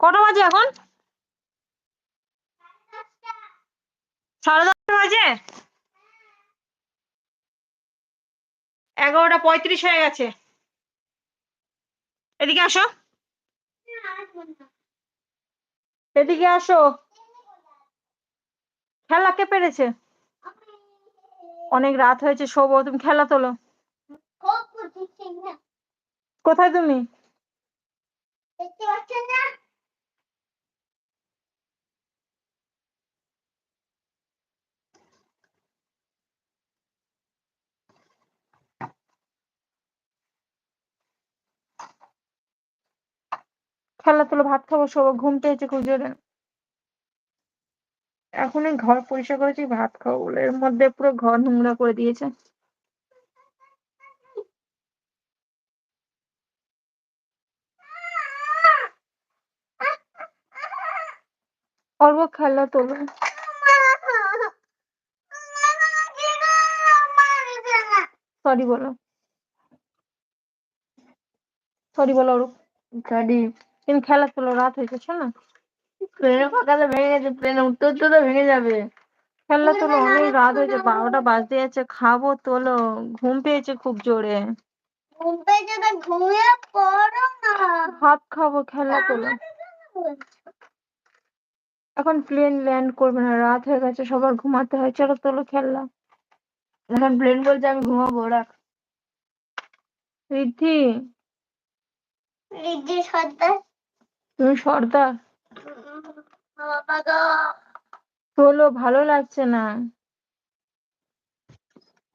কটা বাজে এখন? সাড়ে দশটা বাজে? এগারোটা পঁয়ত্রিশ হয়ে গেছে। এদিকে আসো। এদিকে আসো। খেলা কে পেরেছে? অনেক রাত হয়েছে, শোবো, তুমি খেলা তোলো। কোথায় তুমি? দেখতে পাচ্ছেন না? খেলা তোলো ভাত খাব, শোবো, ঘুম পেয়েছে খুব জোরে এখনই ঘর পরিষ্কার করেছি, ভাত খাব বলে এর মধ্যে পুরো ঘর নোংরা করে দিয়েছে। অল্প খেলা তোলো। সরি বলো। সরি বলো অরূপ। কিন্তু খেলা তোলো রাত হয়েছে শোনো না। প্লেনে ফাঁকাতে ভেঙে গেছে প্লেনে উঠতে উঠতে তো ভেঙে যাবে। খেলা তোলো অনেক রাত হয়েছে বারোটা বাজতে যাচ্ছে খাব তোলো ঘুম পেয়েছে খুব জোরে। ঘুম পেয়েছে তো ঘুমিয়ে পড়ো না। ভাত খাব খেলা তোলো এখন প্লেন ল্যান্ড করবে না রাত হয়ে গেছে সবার ঘুমাতে হয় চলো তোলো খেললা এখন প্লেন বলছে আমি ঘুমাবো রাখ। রিদ্ধি রিদ্ধি সর্দার। তুমি সর্দার। তোলো ভালো লাগছে না।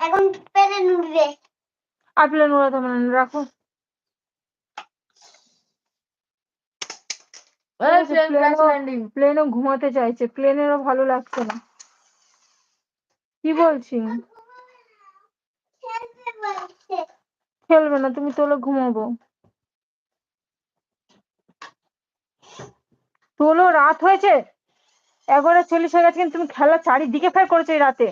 এখন প্লেন উঠবে আর প্লেন উড়াতে হবে রাখো। প্লেনও ঘুমাতে চাইছে প্লেনেরও ভালো লাগছে না। কি বলছি? খেলবে না তুমি তোলো ঘুমাবো। তোলো রাত হয়েছে। এগারোটা চল্লিশ হয়ে গেছে কিন্তু তুমি খেলা চারিদিকে ফের করেছ এই রাতে।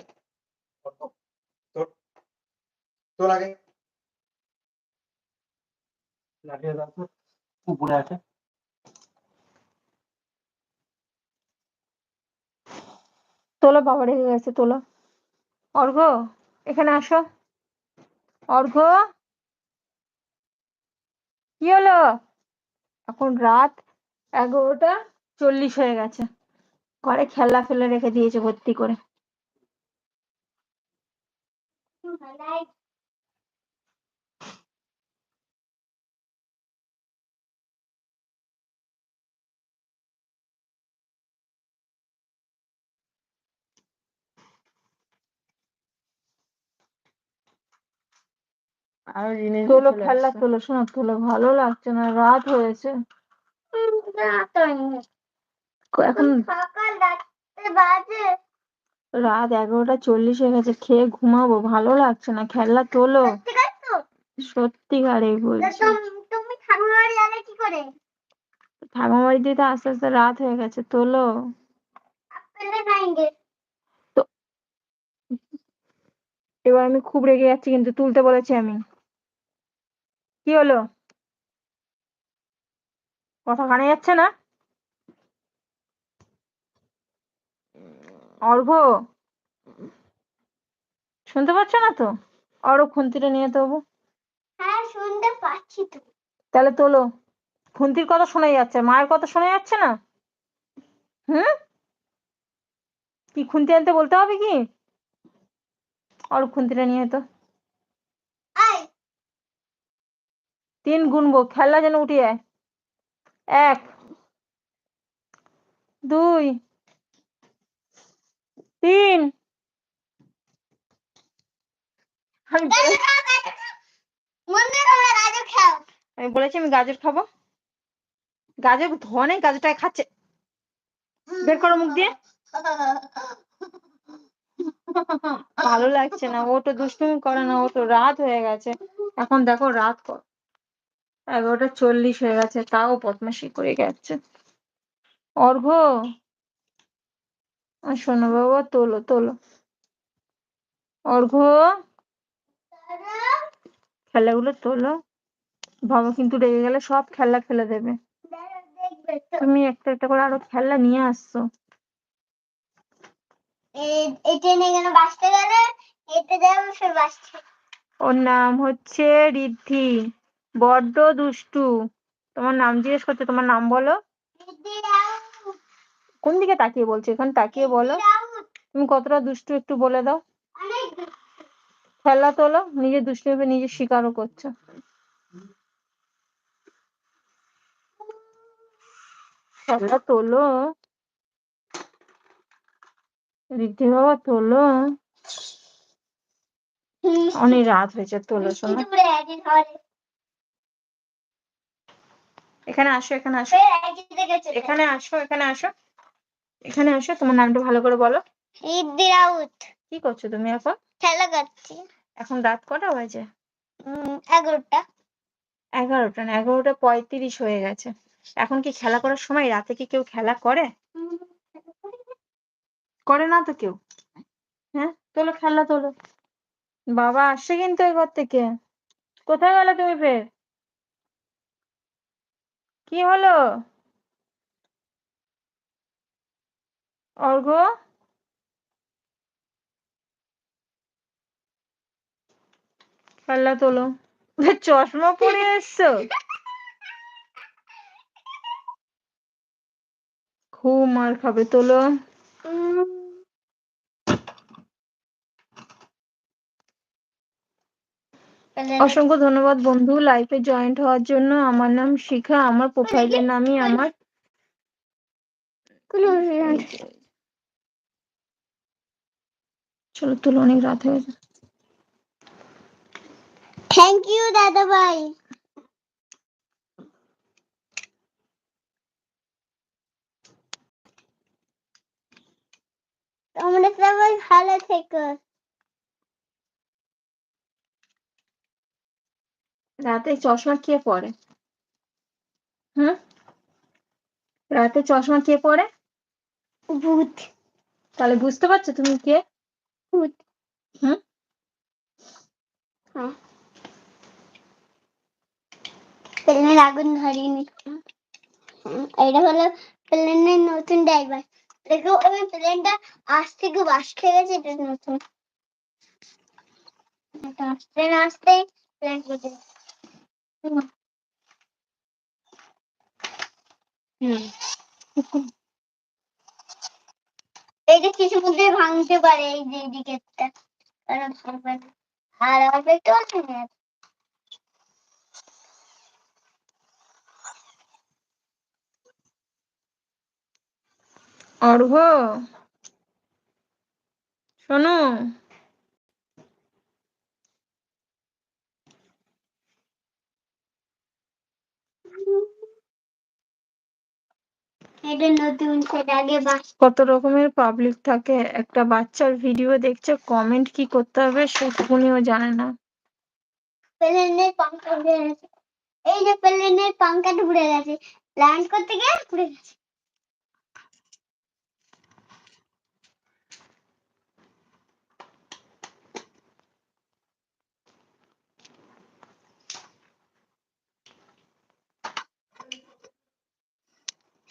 উপরে আছে। তোলো বাবা রেগে গেছে তোলো। অর্ঘ এখানে আসো। অর্ঘ কি হলো? এখন রাত এগারোটা। চল্লিশ হয়ে গেছে। ঘরে খেলনা ফেলে রেখে দিয়েছে ভর্তি করে। আরও জিনিস তোলো খেলনা তোলো শোনো তোলো। ভালো লাগছে না রাত হয়েছে। এখন রাত এগারোটা চল্লিশ হয়ে গেছে খেয়ে ঘুমাবো ভালো লাগছে না খেলনা তোলো। সত্যিকারে বলছি। বাড়ি ঠাকুমা বাড়িতে তো আস্তে আস্তে রাত হয়ে গেছে তোলো। এবার আমি খুব রেগে যাচ্ছি কিন্তু তুলতে বলেছি আমি। কি হলো? কথা কানে যাচ্ছে না? অর্ঘ? শুনতে পাচ্ছ না তো? অর্ঘ খুন্তিটা নিয়ে তবু হ্যাঁ শুনতে পাচ্ছি তো। তাহলে তোলো। খুন্তির কথা শোনা যাচ্ছে। মায়ের কথা শোনা যাচ্ছে না? হুম? কি খুন্তি আনতে বলতে হবে কি? অর্ঘ খুন্তিটা নিয়ে তো। আয়। তিন গুনবো। খেলনা যেন উঠে যায়। এক দুই তিন। আমি করে বলেছি আমি গাজর খাব। গাজর ধনে গাজরটাই খাচ্ছে। বের করো মুখ দিয়ে। ভালো লাগছে না। ও তো দুষ্টুমি করে না। ও তো রাত হয়ে গেছে। এখন দেখো রাত ক- এগারোটা চল্লিশ হয়ে গেছে। তাও বদমাশি করে গেছে অর্ঘ শোনো বাবা, তোলো তোলো। অর্ঘ খেলাগুলো তোলো। বাবা কিন্তু রেগে গেলে সব খেলা ফেলে দেবে। তুমি একটা একটা করে আরও খেলনা নিয়ে আসছো। ওর নাম হচ্ছে রিদ্ধি বড্ড দুষ্টু। তোমার নাম জিজ্ঞেস করছে, তোমার নাম বলো। কোন দিকে তাকিয়ে বলছো? এখানে তাকিয়ে বলো। তুমি কতটা দুষ্টু একটু বলে দাও। খেলা তোলো, নিজে দুষ্টু ভেবে নিজে স্বীকারও করছ। খেলা তোলো। রিদ্ধি বাবা তোলো। অনেক রাত হয়েছে তোলো শোনো। এখানে আসো এখানে আসো। এখানে আসো এখানে আসো। এখানে আসো তোমার নামটা ভালো করে বলো। ইদ্দি রাউত। কি করছ তুমি এখন? খেলা করছি। এখন রাত কটা বাজে? এগারোটা। এগারোটা না এগারোটা পঁয়ত্রিশ হয়ে গেছে। এখন কি খেলা করার সময়? রাতে কি কেউ খেলা করে? করে না তো কেউ। হ্যাঁ তোলো খেলা তোলো। বাবা আসছে কিন্তু এবার থেকে। কোথায় গেলে তুমি ফের? কি হলো? অর্ঘ চশমা পরে এসছো খুব মার খাবে তোলো অসংখ্য ধন্যবাদ বন্ধু লাইফে জয়েন্ট হওয়ার জন্য আমার নাম শিখা আমার প্রোফাইলের নামই আমার চলো তুলো অনেক রাত হয়ে গেছে। থ্যাংক ইউ দাদা ভাই। তোমরা সবাই ভালো থেকো। রাতে চশমা কে পরে? হুম? রাতে চশমা কে পরে? ভূত। তাহলে বুঝতে পারছ তুমি কে? ভূত হুম হ্যাঁ প্লেনের আগুন ধরিনি হুম, এটা হলো প্লেনের নতুন ড্রাইভার দেখো ওই প্লেনটা আজ থেকে বাস খেয়ে গেছে এটা নতুন। আসতে না আসতে প্লেন কেটে হুম। এইটা কিছু মধ্যে ভাঙতে পারে এই যে আর না। অর্ঘ শোনো এটা নতুন আগে কত রকমের পাবলিক থাকে। একটা বাচ্চার ভিডিও দেখছে কমেন্ট কি করতে হবে সেটুকুনিও জানে না। প্লেনের পাঙ্খা উড়ে গেছে। এই যে প্লেনের পাঙ্খাটা উড়ে গেছে। ল্যান্ড করতে গিয়ে উড়ে গেছে।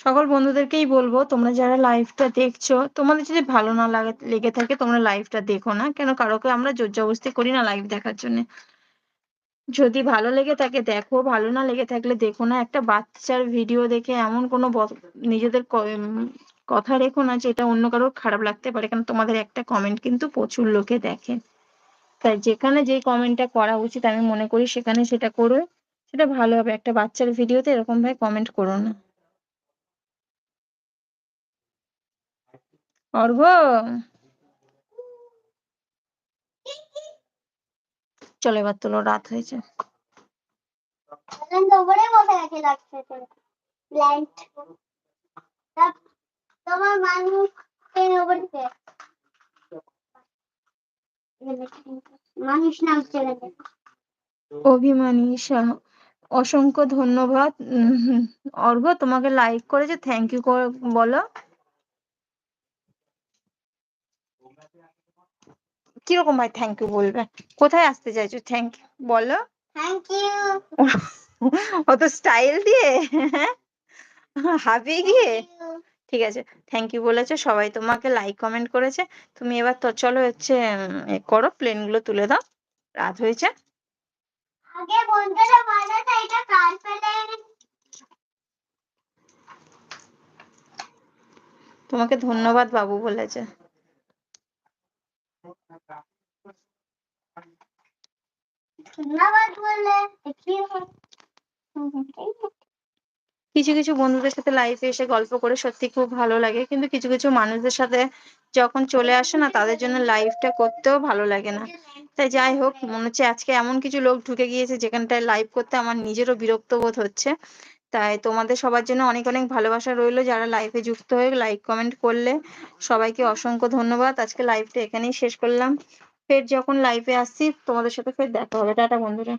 সকল বন্ধুদেরকেই বলব, তোমরা যারা লাইভটা দেখছ, তোমাদের যদি ভালো না লাগে, লেগে থাকে, তোমরা লাইভটা দেখো না। কেন? কারোকে আমরা জোর জবরদস্তি করি না লাইভ দেখার জন্য। যদি ভালো লেগে থাকে, দেখো। ভালো না লেগে থাকলে দেখো না। একটা বাচ্চার ভিডিও দেখে এমন কোনো নিজেদের কথা রেখো না যেটা অন্য কারোর খারাপ লাগতে পারে। কারণ তোমাদের একটা কমেন্ট কিন্তু প্রচুর লোকে দেখে। তাই যেখানে যে কমেন্টটা করা উচিত, আমি মনে করি সেখানে সেটা করো। সেটা ভালো হবে। একটা বাচ্চার ভিডিওতে এরকম ভাবে কমেন্ট করো না। অর্ঘ চলো এবার তোলো রাত হয়েছে। অভিমানী শাহ অসংখ্য ধন্যবাদ। অর্ঘ তোমাকে লাইক করেছে থ্যাংক ইউ বলো। কীরকম ভাই থ্যাংক ইউ বলবে? কোথায় আসতে চাইছো? থ্যাংক ইউ বলো। থ্যাংক ইউ অত স্টাইল দিয়ে? হাঁপিয়ে গিয়ে? ঠিক আছে থ্যাংক ইউ বলেছে সবাই তোমাকে লাইক কমেন্ট করেছে। তুমি এবার তো চলো হচ্ছে এ করো প্লেনগুলো তুলে দাও। রাত হয়েছে। আগে বন্ধুরা বলো তো এটা কার প্লেন তোমাকে ধন্যবাদ বাবু বলেছে। কিছু কিছু বন্ধুদের সাথে লাইফে এসে গল্প করে সত্যি খুব ভালো লাগে। কিন্তু কিছু কিছু মানুষদের সাথে যখন চলে আসে না, তাদের জন্য লাইফটা করতেও ভালো লাগে না। তাই যাই হোক, মনে হচ্ছে আজকে এমন কিছু লোক ঢুকে গিয়েছে, যেখানটায় লাইভ করতে আমার নিজেরও বিরক্ত বোধ হচ্ছে। তাই তোমাদের সবার জন্য অনেক অনেক ভালোবাসা রইল। যারা লাইভে যুক্ত হয়ে লাইক কমেন্ট করলে সবাইকে অসংখ্য ধন্যবাদ। আজকে লাইভটা এখানেই শেষ করলাম। ফের যখন লাইভে আসছি তোমাদের সাথে ফের দেখা হবে। টাটা বন্ধুরা।